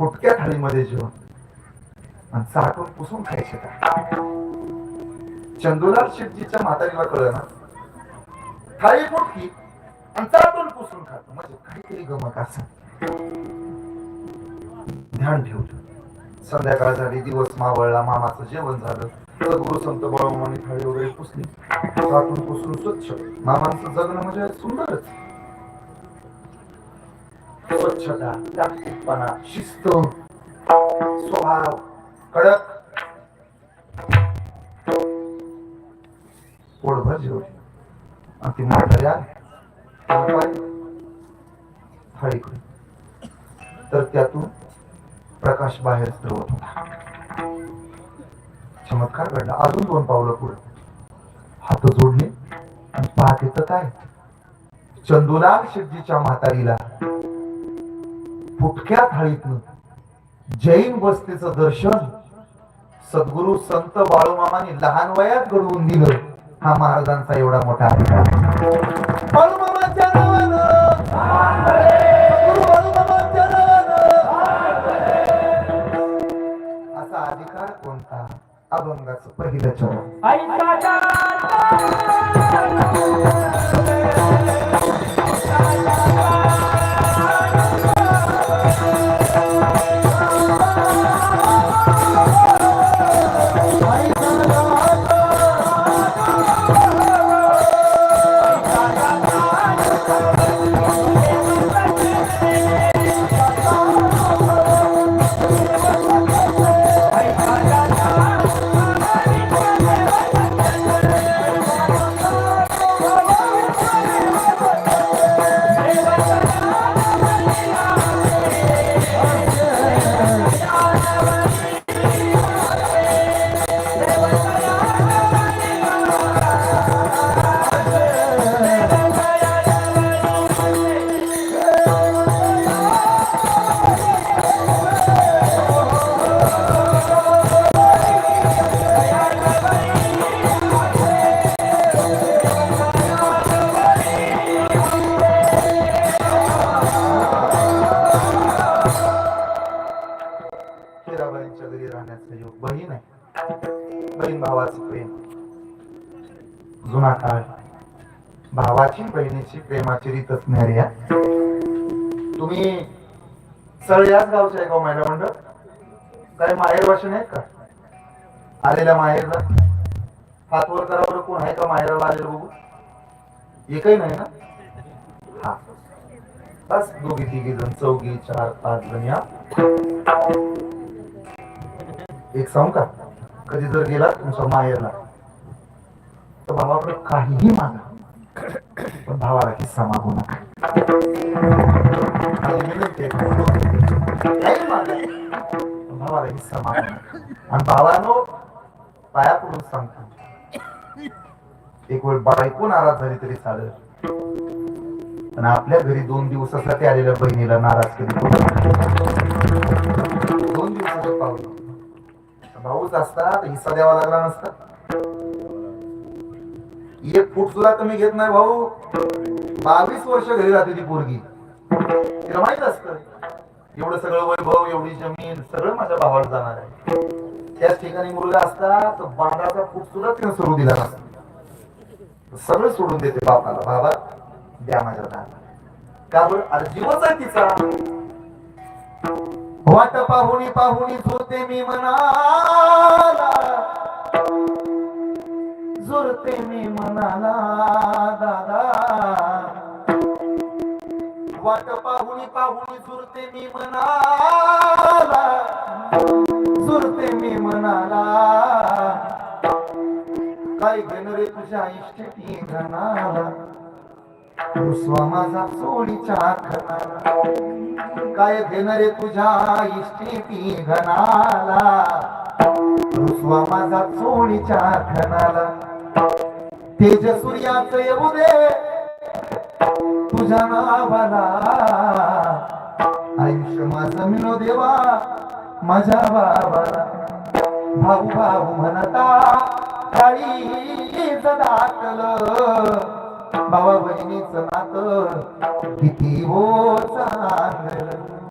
फुटक्या थाळीमध्ये जेवण. आणि चाटून पुसून खायचे का चंदुलाल शेटजीच्या म्हातारीला कळलं ना? थाळी फुटकी आणि चाटून पुसून खातो. म्हणजे काहीतरी गमक असं ध्यान ठेवलं. संध्याकाळ झाली दिवस मावळला मामाचं जेवण झालं. सद्गुरु संत बळवमानी थाळी वगैरे पुसली. चाटून पुसून स्वच्छ. मामांचं जगणं म्हणजे सुंदरच. स्वच्छता जागतिकपणा शिस्त स्वभाव कडक. पोटभर जेवली आणि ती मोठा आली. थाळीकडे तर त्यातून प्रकाश बाहेर स्त्रवत होता. चमत्कार घडला. अजून दोन पावलं पुढे. हात जोडले आणि पाहते तर काय चंदुलाल शेटजीच्या म्हातारीला. फुटक्या थाळीतून जैन वस्तीचं दर्शन सद्गुरु संत बाळूमामाने लहान वयात घडवून दिलं हा महाराजांचा एवढा मोठा अधिकार. बाळूमामाच्या असा अधिकार कोणता? अभंगाचं पहिलं चरण. जुना काळ भावाची बहिणीची प्रेमाची रीत असणारी तुम्ही सळ याच गावचे आहे का हो, महिला मंडळ? काय माहेर भाषण आहेत का? आलेल्या माहेरला? हातवर करा कोण आहे का माहेराला आलेलं बघू? एकही नाही ना? हा. बस दोघी तिघी जण चौघी चार पाच जण या. एक सांग का? कधी जर गेला तुमच्या माहेरला? तर भावाकडे काहीही मागा पण भावाला किस्सा मागू नका. पण भावाला मागू नका. आणि भावानो पाया पडून सांगतो. एक वेळ बायको नाराज झाली तरी चालेल. पण आपल्या घरी दोन दिवसासाठी आलेल्या बहिणीला नाराज केली दोन दिवसाचं पावलं. भाऊच असता हिस्सा द्यावा लागला नसता. एक फूट सुद्धा कमी घेत नाही भाऊ. बावीस वर्ष घरी राहते ती पोरगी. तिला माहीत असत. एवढं सगळं वैभव एवढी जमीन सगळं माझ्या भावाला जाणार आहे. त्याच ठिकाणी मुलगा असता तर बांधाचा फूट सुद्धा तिने सुरू दिला नसता. सगळं सोडून देते बापाला. बाबा द्या माझ्या दादा का बरं? अरे आहे तिचा. वाट पाहुणी पाहुणी झोते मी म्हणा झुरते मी मनाला दादा. वाट पाहुणी पाहुणी सुरते मी म्हणाला सुरते मी म्हणाला काय घेण रे तुझ्या इष्टती घणाला? तू माझा चोळीच्या खणाला. काय घेण रे तुझ्या इष्टी घणाला? रुसवा माझा चोळीच्या खणाला. तेज सूर्याच येऊ दे. तुझ्या नावाला आयुष्य माझं मिळो देवा. माझ्या बाबाला भाऊ भाऊ म्हणता काहीच दाटलं. भावा बहिणीचं नात किती हो चांगलं.